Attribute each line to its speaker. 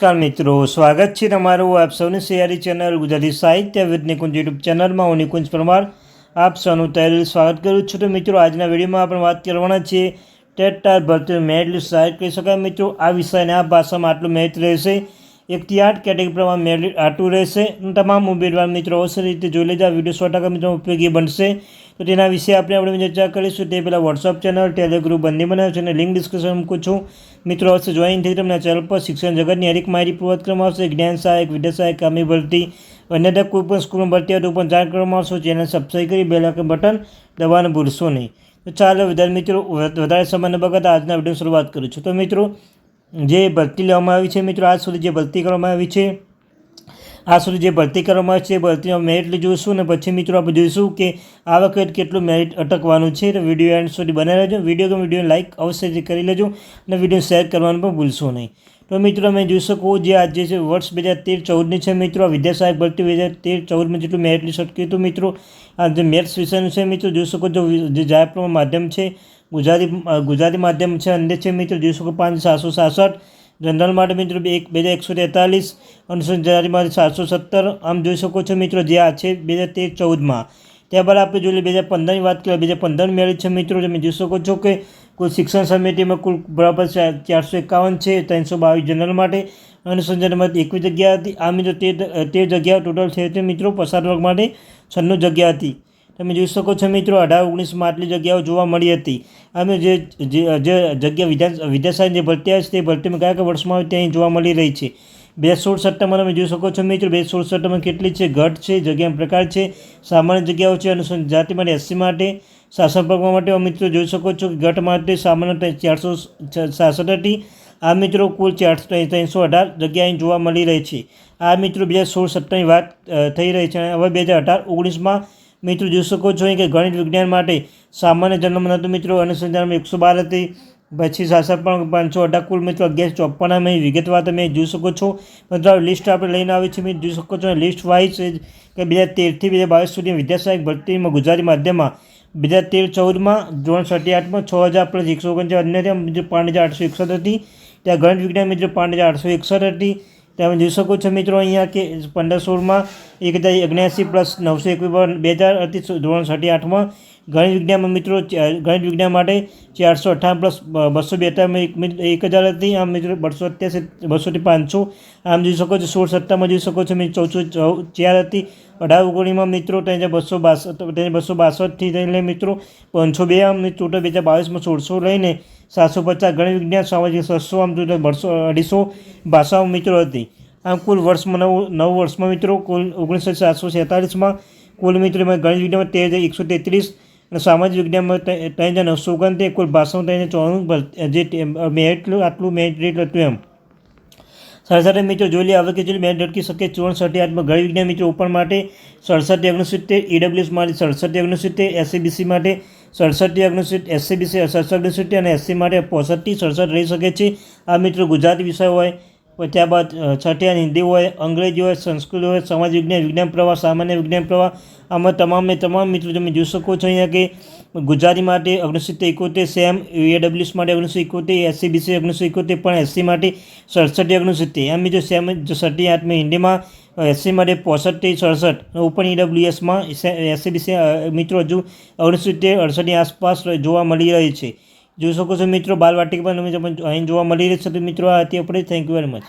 Speaker 1: નમસ્કાર મિત્રો, સ્વાગત છે તમારું આપ સૌની સિયારી ચેનલ ગુજરાતી સાહિત્ય વિદ નિકુંજ યુટ્યુબ ચેનલમાં. હું નિકુંજ પરમાર, આપ સૌનું તહેલ સ્વાગત કરું છું. તો મિત્રો, આજના વિડીયોમાં આપણે વાત કરવાના છીએ ટેટાર ભરતી મેરિટ લિસ્ટ જાહેર કરી શકાય મિત્રો, આ વિષયને આ ભાષામાં આટલું મેરિટ રહેશે. એકથી આઠ કેટેગરી પ્રમાણે મેરિટ આટલું રહેશે. તમામ ઉમેદવાર મિત્રો અવસર રીતે જોઈ લેજો. આ વીડિયો સો ટકા મિત્રો ઉપયોગી બનશે. તો તેના વિશે આપણે આપણે ચર્ચા કરીશું. તે પહેલાં વોટ્સઅપ ચેનલ ટેલિગ્રુપ બંને બનાવ્યું છે અને લિંક ડિસ્કશન મૂકું છું. મિત્રો અવશ્ય જોઈન થઈ તમને ચેનલ પર શિક્ષણ જગતની હરેક માહિતી પૂર્વત કરવામાં આવશે. જ્ઞાન સહાયક વિદ્યા સહાયક કામી ભરતી અન્ય કોઈ પણ સ્કૂલમાં ભરતી હોય તો પણ જાણ કરવામાં આવશે. ચેનલ સબસ્ક્રાઈબ કરી બે લાખ બટન દબાવવાનું ભૂલશો નહીં. તો ચાલો વિદ્યાર્થી મિત્રો વધારે સમયને બગત આજના વીડિયો શરૂઆત કરું છું. તો મિત્રો, જે ભરતી લેવામાં આવી છે, મિત્રો, આજ સુધી જે ભરતી કરવામાં આવી છે આ સુધી જે ભરતી કરવામાં છે ભરતીમાં મેરિટ જોઈશું અને પછી મિત્રો આપણે જોઈશું કે આ વખત કેટલું મેરિટ અટકવાનું છે. તો વીડિયો એન્ડ સુધી બનાવી લેજો વીડિયો ગમે વીડિયો લાઇક અવશ્ય કરી લેજો અને વીડિયો શેર કરવાનું પણ ભૂલશો નહીં. તો મિત્રો અમે જોઈ શકો જે આજે છે વર્ષ બે હજાર તેર ચૌદની છે મિત્રો. વિદ્યા સહાયક ભરતી બે હજાર તેર ચૌદમાં જેટલું મેરિટ લિસ્ટ અટક્યું હતું મિત્રો. આ જે મેથ્સ વિષયનું છે મિત્રો, જોઈ શકો જો જે જાહેર માધ્યમ છે, ગુજરાતી ગુજરાતી માધ્યમ છે અંદર છે મિત્રો. જોઈ શકો પાંચ સાતસો સાસઠ જનરલ માટે મિત્રો એક, બે હજાર એકસો તેતાલીસ અનુસૂચિત જાતિમાંથી સાતસો સત્તર. આમ જોઈ શકો છો મિત્રો જે આ છે બે હજાર તેર ચૌદમાં. ત્યારબાદ આપણે જોઈએ બે હજાર પંદરની વાત કરીએ, બે હજાર પંદર મેળવી છે મિત્રો. તમે જોઈ શકો છો કે કુલ શિક્ષણ સમિતિમાં કુલ બરાબર ચારસો એકાવન છે, ત્રણસો બાવીસ જનરલ માટે અનુસંધાનમાંથી એકવીસ જગ્યા હતી. આ મિત્રો તેર તેર જગ્યા ટોટલ છે તે મિત્રો પસાર વર્ગ માટે છન્નું જગ્યા હતી. તમે જોઈ શકો છો મિત્રો, અઢાર ઓગણીસમાં આટલી જગ્યાઓ જોવા મળી હતી. અમે જે જે જગ્યા વિધાન વિદ્યાસાયન જે ભરતી આવી છે તે ભરતીમાં કયા કયા વર્ષમાં આવે ત્યાં જોવા મળી રહી છે. બે સોળ સટ્ટામાં તમે જોઈ શકો છો મિત્રો, બે સોળ સટ્ટામાં કેટલી છે? ઘટ છે જગ્યાનો પ્રકાર છે, સામાન્ય જગ્યાઓ છે અનુસૂચિત જાતિ માટે એસસી માટે, શાસન પ્રકરણ માટે મિત્રો જોઈ શકો છો કે ઘટ માટે સામાન્ય ચારસો છાસઠ હતી. આ મિત્રો કુલ ચારસો ત્રણસો અઢાર જગ્યા અહીં જોવા મળી રહી છે. આ મિત્રો બે હજાર સોળ સત્તરની વાત થઈ રહી છે હવે બે હજાર અઢાર, ઓગણીસમાં મિત્રો જોઈ શકો છો કે ગણિત વિજ્ઞાન માટે સામાન્ય જન્મ હતું મિત્રો, અનુસંધાનમાં એકસો બાર હતી. પછી શાસક પણ પાંચસો અઢાર કુલ મિત્રો, અગિયાર ચોપ્પનમાં વિગતવાર તમે જોઈ શકો છો. મિત્રો લિસ્ટ આપણે લઈને આવી છે મિત્રો, જોઈ શકો છો લિસ્ટ વાઇઝ કે બે હજાર તેરથી બે હજાર બાવીસ સુધી વિદ્યાસહાયક ભરતીમાં ગુજરાતી માધ્યમમાં બે હજાર તેર ચૌદમાં ધોરણ સર્ટી આઠમાં છ હજાર પ્લસ એકસો ઓગણચાસ અન્ય પાંચ હજાર આઠસો એકસઠ હતી. ત્યાં ગણિત વિજ્ઞાન મિત્રો, પાંચ હજાર આઠસો એકસઠ હતી. તમે જોઈ શકો છો મિત્રો અહીંયા કે પંદર સોળમાં એક હજાર ઓગણ્યાસી પ્લસ નવસો એકવીસ, બે હજાર હતી ધોરણ સાઠી આઠમાં ગણિત વિજ્ઞાનમાં મિત્રો ગણિત વિજ્ઞાન માટે ચારસો અઠ્ઠાવન પ્લસ બસો બેતાલીસ એક હજાર હતી. આમ મિત્રો બસો અત્યાસી બસોથી પાંચસો. આમ જોઈ શકો છો, સોળ સત્તામાં જોઈ શકો છો, મેં, ચૌદસો ચાર હતી. અઢાર ઓગણીમાં મિત્રો ત્યાં બસો બાસઠ ત્યાં બસો બાસઠથી લઈને મિત્રો પાંચસો બે. આમ ટોટલ બે હજાર બાવીસમાં સોળસો લઈને સાતસો પચાસ. ગણિત વિજ્ઞાન, સામાજિક છસો આમ ટોટલ બસો, અઢીસો ભાષાઓ મિત્રો હતી. આમ કુલ વર્ષમાં નવ નવ વર્ષમાં મિત્રો કુલ ઓગણીસો સાતસો છેતાલીસમાં કુલ મિત્રો ગણિત વિજ્ઞાનમાં તેર હજાર એકસો તેત્રીસ અને સામાજિક વિજ્ઞાનમાં ત્રણ જણ ઓગણત્રીસ કુલ ભાષણ ત્રણ ચોરાણું જે મેરિટ આટલું મેરિટ રેટ હતું એમ. સડસઠ મિત્રો જોઈ લે હવે કે જોઈ મેં અટકી શકે ચોસઠ આઠમાં ગણિત વિજ્ઞાન મિત્રો ઓપન માટે સડસઠ ઓગણસિત્તેર ઈડબ્લ્યુએસ માટે સડસઠ ઓગણસિત્તેર એસસીબીસી માટે સડસઠ ઓગણસિત્તેર એસસીબીસી સડસઠ ઓગણસિત્તેર અને એસસી માટે પોસઠથી સડસઠ રહી શકે છે. આ મિત્રો ગુજરાતી વિષય હોય. ત્યારબાદ છઠ્ઠી હિન્દી હોય, અંગ્રેજી હોય, સંસ્કૃત હોય, સમાજ વિજ્ઞાન વિજ્ઞાન પ્રવાહ, સામાન્ય વિજ્ઞાન પ્રવાહ, આમાં તમામે, તમામ મિત્રો તમે જોઈ શકો છો અહીંયા કે ગુજરાતી માટે ઓગણીસો એકોતેર, સેમ એડબ્લ્યુએસ માટે ઓગણીસો એકોતેર એસસીબીસી ઓગણીસો એકોતેર, પણ એસસી માટે સડસઠ ઓગણસિત્તેર. એમ બીજો સેમ સઠ્ઠી આઠમાં હિન્દીમાં એસસી માટે પોસઠ સડસઠ. ઓપન ઈડબ્લ્યુએસમાં એસસીબીસી મિત્રો હજુ ઓગણીસો સિત્તેર અડસઠની આસપાસ જોવા મળી રહી છે. જોઈ શકો છો મિત્રો બાલવાટિકા પણ તમે અહીં જોવા મળી રહેશે તો મિત્રો, આ હતી આપણે. Thank you very much